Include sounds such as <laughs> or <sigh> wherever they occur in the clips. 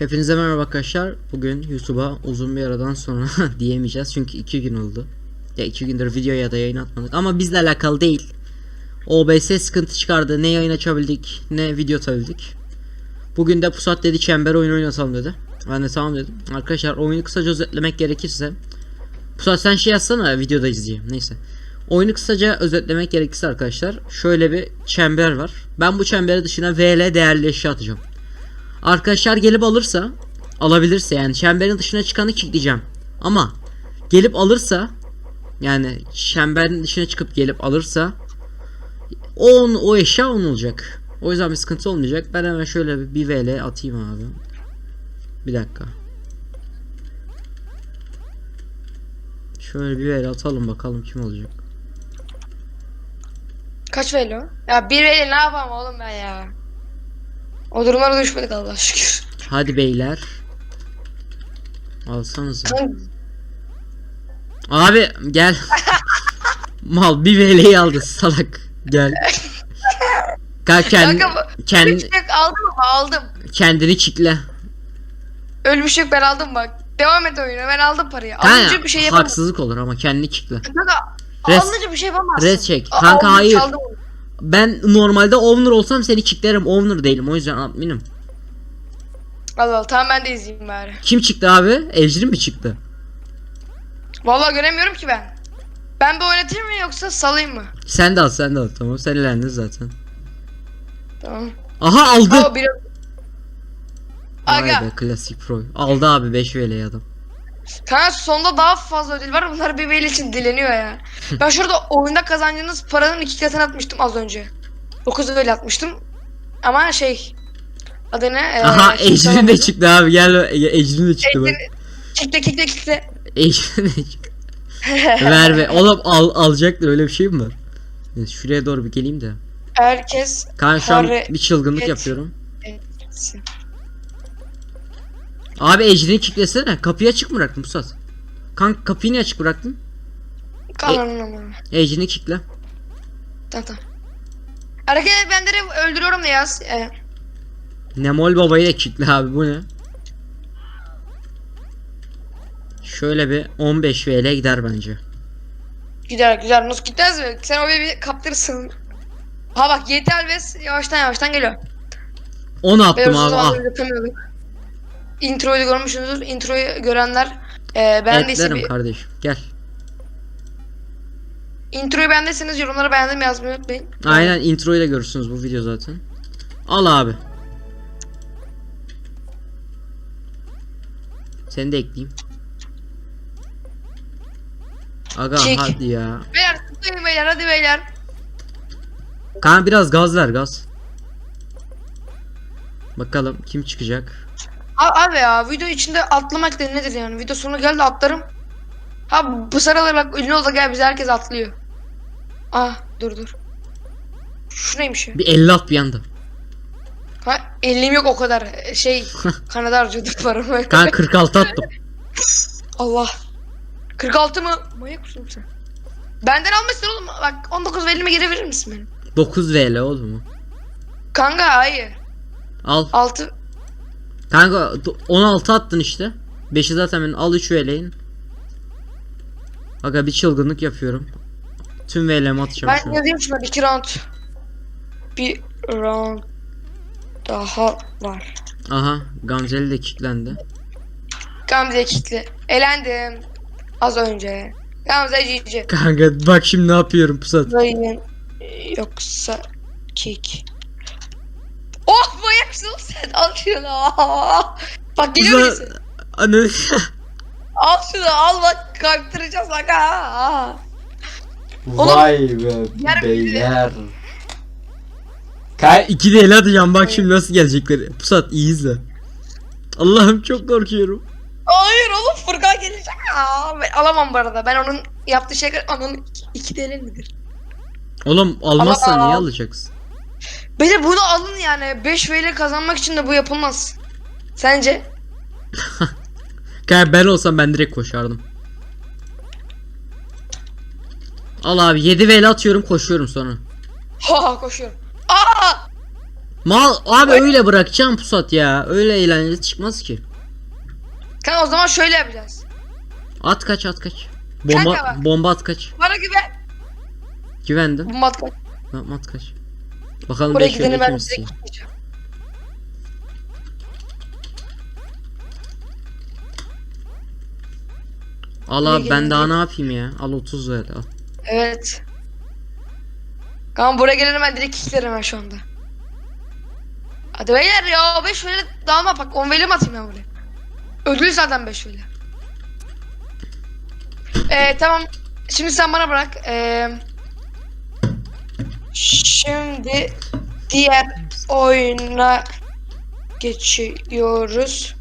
Hepinize merhaba arkadaşlar. Bugün YouTube'a uzun bir aradan sonra <laughs> diyemeyeceğiz çünkü iki gün oldu. Ya iki gündür video ya da yayın atmadık ama bizle alakalı değil. OBS sıkıntı çıkardı. Ne yayın açabildik ne video atabildik. Bugün de Pusat dedi çember oyun oynatalım dedi. Ben de tamam dedim. Arkadaşlar oyunu kısaca özetlemek gerekirse. Pusat sen şey yazsana videoda izleyeyim. Neyse. Oyunu kısaca özetlemek gerekirse arkadaşlar. Şöyle bir çember var. Ben bu çemberi dışına VL değerli eşya atacağım. Arkadaşlar gelip alırsa alabilirse yani çemberin dışına çıkanı kilitleyeceğim. Ama gelip alırsa yani çemberin dışına çıkıp gelip alırsa o, on, o eşya onun olacak. O yüzden bir sıkıntı olmayacak. Ben hemen şöyle bir, bir VL atayım abi. Bir dakika. Şöyle bir VL atalım bakalım kim olacak. Kaç velo? Ya bir velo ne yapalım oğlum ben ya. O durumlara düşmedik Allah şükür. Hadi beyler. Alsanıza. Kanka, Abi gel. <laughs> Mal bir VL'yi aldı salak. Gel. Kanka kend, kanka bu- kend, ölmüş yok aldım mı? Aldım. kendini kitle. Ölmüş yok ben aldım bak. Devam et oyuna ben aldım parayı. Kanka, Alınca bir şey yapamam. haksızlık olur ama kendini kitle. Kanka Res- alınca bir şey yapamazsın. res çek. Kanka, aldım, hayır. çaldım onu. Ben normalde owner olsam seni kicklerim. Owner değilim o yüzden adminim. Allah Allah tamam ben de izleyeyim bari. Kim çıktı abi? Ejrin mi çıktı? Vallahi göremiyorum ki ben. Ben bir oynatayım mı yoksa salayım mı? Sen de al sen de al tamam sen elendin zaten. Tamam. Aha aldı. Aa bir Vay Aga. be klasik pro. Aldı abi 5 VL'yi adam. Kanka sonda daha fazla ödül var. Bunlar veli için dileniyor ya. <laughs> ben şurada oyunda kazandığınız paranın iki katını atmıştım az önce. 9 veli atmıştım. Ama şey adı ne? Ee, Aha Ejrin de çıktı abi gel Ejrin de çıktı bak. Ejrin- Kikle kikle kikle. Ejrin de çıktı. <laughs> Ver be. Oğlum al, alacaktır öyle bir şey mi var? Neyse, şuraya doğru bir geleyim de. Herkes Kanka şu an bir çılgınlık yapıyorum. etsin. Abi Ejrin'i kilitlesene. Kapıyı açık mı bıraktın Pusat? Kanka kapıyı niye açık bıraktın? Kananın ama. Ejrin'i kilitle. Tamam tamam. Hareket edenleri öldürüyorum da yaz. Ee, Nemol babayı da kilitle abi bu ne? Şöyle bir 15 VL gider bence. güzel güzel. Nasıl gitmez mi? Sen oraya bir kaptırırsın. Ha bak Yeti Alves yavaştan yavaştan geliyor. 10 Ben attım abi. Ah. Introyu görmüşsünüzdür. Introyu görenler e, beğendiyse Etlerim bir... kardeşim. Gel. Introyu beğendiyseniz yorumlara beğendim yazmayı unutmayın. Aynen introyu da görürsünüz bu video zaten. Al abi. Seni de ekleyeyim. Aga Çek. hadi ya. Beyler tıklayın beyler hadi beyler. Kaan biraz gaz ver gaz. Bakalım kim çıkacak. A- abi ya video içinde atlamak da nedir yani? Video sonu geldi atlarım. Ha bu sıralar bak ünlü oldu gel bize herkes atlıyor. Ah dur dur. Şu neymiş ya? Bir 50 at bir anda. Ha elim yok o kadar. Şey <laughs> Kanada harcadık paramı. Kaan 46 attım. <laughs> Allah. 46 mı? Manyak mısın sen? Benden almışsın oğlum. Bak 19 ve 50'mi geri verir misin benim? 9 VL oldu mu? Kanka hayır. Al. 6 Kanka do- 16 attın işte. 5'i zaten ben al 3 VL'in. Aga bir çılgınlık yapıyorum. Tüm VL'mi atacağım şu Ben an. yazayım şuna 2 round. Bir round daha var. Aha Gamzeli de kilitlendi. Gamze kitle. Elendim. Az önce. Gamze cici. Kanka bak şimdi ne yapıyorum pusat. Dayın yoksa kick. Oh oğlum sen. Al şunu. <laughs> Bak geliyor birisi. Anı. <laughs> Al şunu al bak ha. Oğlum, Vay be yer beyler. Kay 2 de el atacağım bak şimdi nasıl gelecekler. Pusat iyi izle. Allah'ım çok korkuyorum. Hayır oğlum Furkan gelecek. Aa, ben alamam bu arada. Ben onun yaptığı şey onun iki, iki TL midir? Oğlum almazsan niye alacaksın? Bence bunu alın yani. 5 VL kazanmak için de bu yapılmaz. Sence? <laughs> Kanka ben olsam ben direkt koşardım. Al abi 7 VL atıyorum koşuyorum sonra. Ha koşuyorum. Aa! Mal abi öyle bırakacağım pusat ya. Öyle eğlenceli çıkmaz ki. Kanka o zaman şöyle yapacağız. At kaç at kaç. Bomba bomba at kaç. Bana güven. Güvendim. Bu matka. Tamam at kaç. Bakalım Buraya 5 gideni ben direkt gideceğim. Al Buraya abi ben daha ne yapayım ya? Al 30 ver al. Evet. Kanka buraya gelene ben direkt kicklerim hemen şu anda. Hadi beyler ya 5 öyle daha mı bak 10 veli mi atayım ben buraya? Ödül zaten 5 veli. Ee, tamam. Şimdi sen bana bırak. Ee, şimdi diğer oyuna geçiyoruz.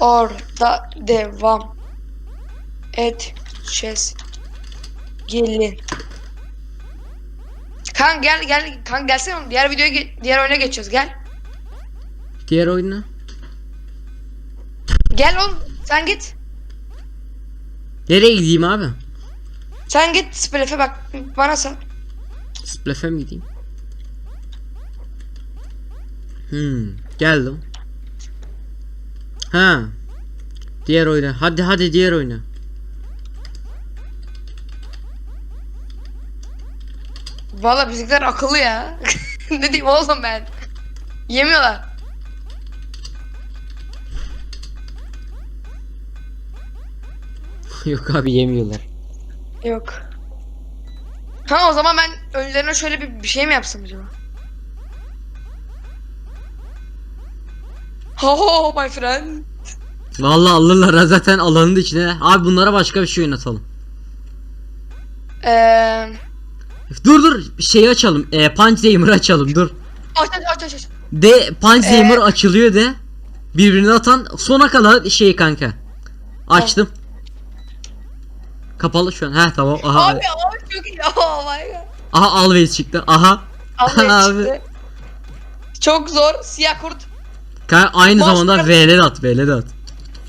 Orada devam edeceğiz. Gelin. Kan gel gel kan gelsene diğer videoya diğer oyuna geçeceğiz gel. Diğer oyuna. Gel oğlum sen git. Nereye gideyim abi? Sen git Splef'e bak bana sal. Splef'e mi gideyim? Hmm, geldim. Ha. Diğer oyuna. Hadi hadi diğer oyuna. Valla bizimkiler akıllı ya. <laughs> ne diyeyim oğlum ben. Yemiyorlar. <laughs> Yok abi yemiyorlar. Yok. Ha o zaman ben önlerine şöyle bir, bir şey mi yapsam acaba? Oh my friend. Vallahi alırlar ha zaten alanın içine. Abi bunlara başka bir şey oynatalım. Eee Dur dur şeyi açalım. E, Punch Gamer'ı açalım dur. aç aç aç aç aç. De Punch Ee? Açılıyor de. Birbirine atan sona kadar şey kanka. Açtım. Kapalı şu an. Heh tamam. Aha. Abi abi çok iyi. <laughs> Oh my god. Aha always çıktı. Aha. Abi <laughs> Abi. çıktı. Çok zor. Siyah kurt. Ka- aynı Monster- zamanda VL at, VL at.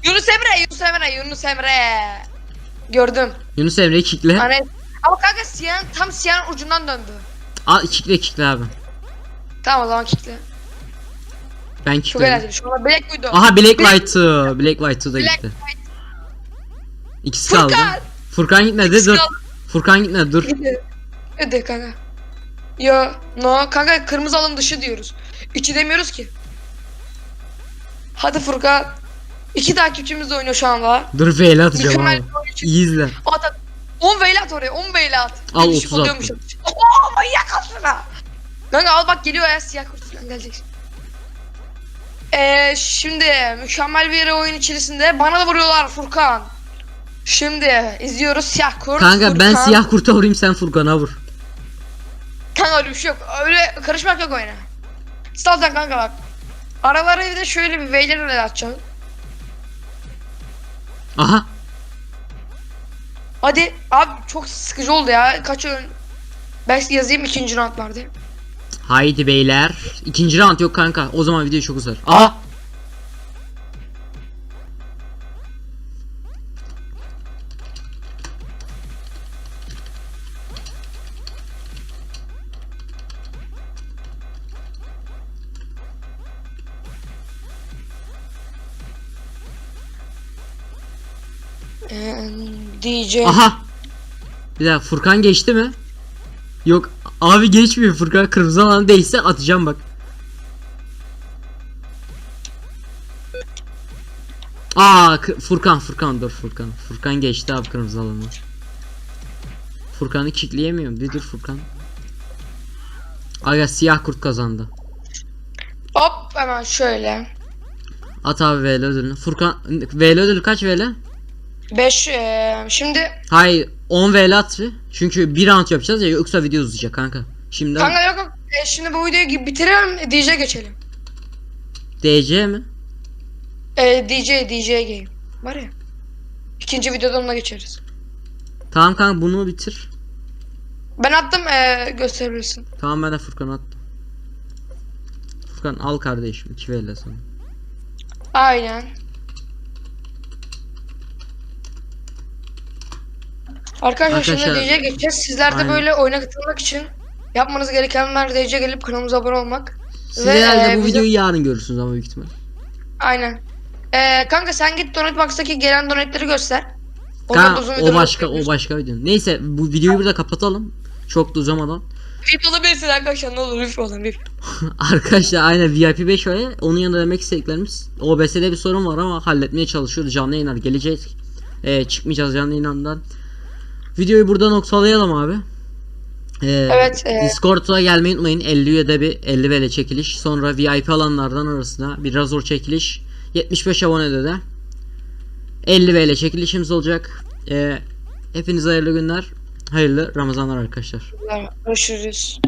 Yunus Emre, Yunus Emre, Yunus Emre. Gördüm. Yunus Emre'yi kickle. Hani ama kanka siyahın tam siyahın ucundan döndü. Aa kickle kickle abi. Tamam o zaman kickle. Ben Çok kickledim. eğlenceli. Şu anda Black Widow. Aha Black White 2. Black 2 da Black gitti. İkisi kaldı. Furkan. Gitmedi dur. Furkan gitmedi dur. Hadi. Kanka. Yo, no kanka kırmızı alan dışı diyoruz. İçi demiyoruz ki. Hadi Furkan. İki takipçimiz de oynuyor şu anda. Dur VL atacağım Mükemmel abi. İyi izle. At at. 10 veyle at oraya 10 veyle at. Al, Bir düşük 30 oluyormuş. Oo manyak aslında. Kanka al bak geliyor ya siyah kurt falan gelecek. Ee, şimdi mükemmel bir oyun içerisinde bana da vuruyorlar Furkan. Şimdi izliyoruz siyah kurt. Kanka ben Furkan. siyah kurta vurayım sen Furkan'a vur. Kanka öyle bir şey yok. Öyle karışmak yok oyuna. Zaten kanka bak. Aralara bir de şöyle bir veyler öyle atacaksın. Aha. Hadi abi çok sıkıcı oldu ya. Kaç ön... Ben yazayım ikinci round vardı. Haydi beyler. İkinci round yok kanka. O zaman video çok uzar. Aha. Ee, DJ. Aha. Bir dakika Furkan geçti mi? Yok abi geçmiyor Furkan kırmızı alan değilse atacağım bak. Aa Furkan Furkan dur Furkan. Furkan geçti abi kırmızı alanı. Furkan'ı kickleyemiyorum. Bir dur Furkan. Aga siyah kurt kazandı. Hop hemen şöyle. At abi VL ödülünü. Furkan VL ödülü kaç VL? 5 ee, şimdi Hayır 10 VL at. Çünkü bir round yapacağız ya yoksa video uzayacak kanka. Şimdi kanka yok yok. Ee, şimdi bu videoyu bitirelim DJ geçelim. DC mi? Ee, DJ DJ game. Var ya. İkinci videoda onunla geçeriz. Tamam kanka bunu bitir. Ben attım ee, gösterebilirsin. Tamam ben de Furkan attım. Furkan al kardeşim 2 VL sana. Aynen. Arkadaşlar, şimdi Arkadaşlar, DC'ye geçeceğiz. Sizler de aynen. böyle oyuna katılmak için yapmanız gerekenler DC gelip kanalımıza abone olmak. Siz Ve, herhalde e, bu bizim- videoyu yarın görürsünüz ama büyük ihtimal. Aynen. Ee, kanka sen git Donate Box'taki gelen donate'leri göster. Ondan Ka o başka o başka video. Neyse bu videoyu burada kapatalım. Çok da uzamadan. VIP olabilirsin arkadaşlar ne olur VIP olun VIP. Arkadaşlar aynen VIP 5 öyle. Onun yanında demek istediklerimiz. OBS'de bir sorun var ama halletmeye çalışıyoruz. Canlı yayınlar gelecek. Ee, çıkmayacağız canlı yayınlardan. Videoyu burada noktalayalım abi. Ee, Evet, e- Discord'a gelmeyi unutmayın. 50 üyede bir 50 vele çekiliş. Sonra VIP alanlardan arasında bir Razor çekiliş. 75 abonede de 50 vele çekilişimiz olacak. Ee, hepinize hayırlı günler. Hayırlı Ramazanlar arkadaşlar. Görüşürüz.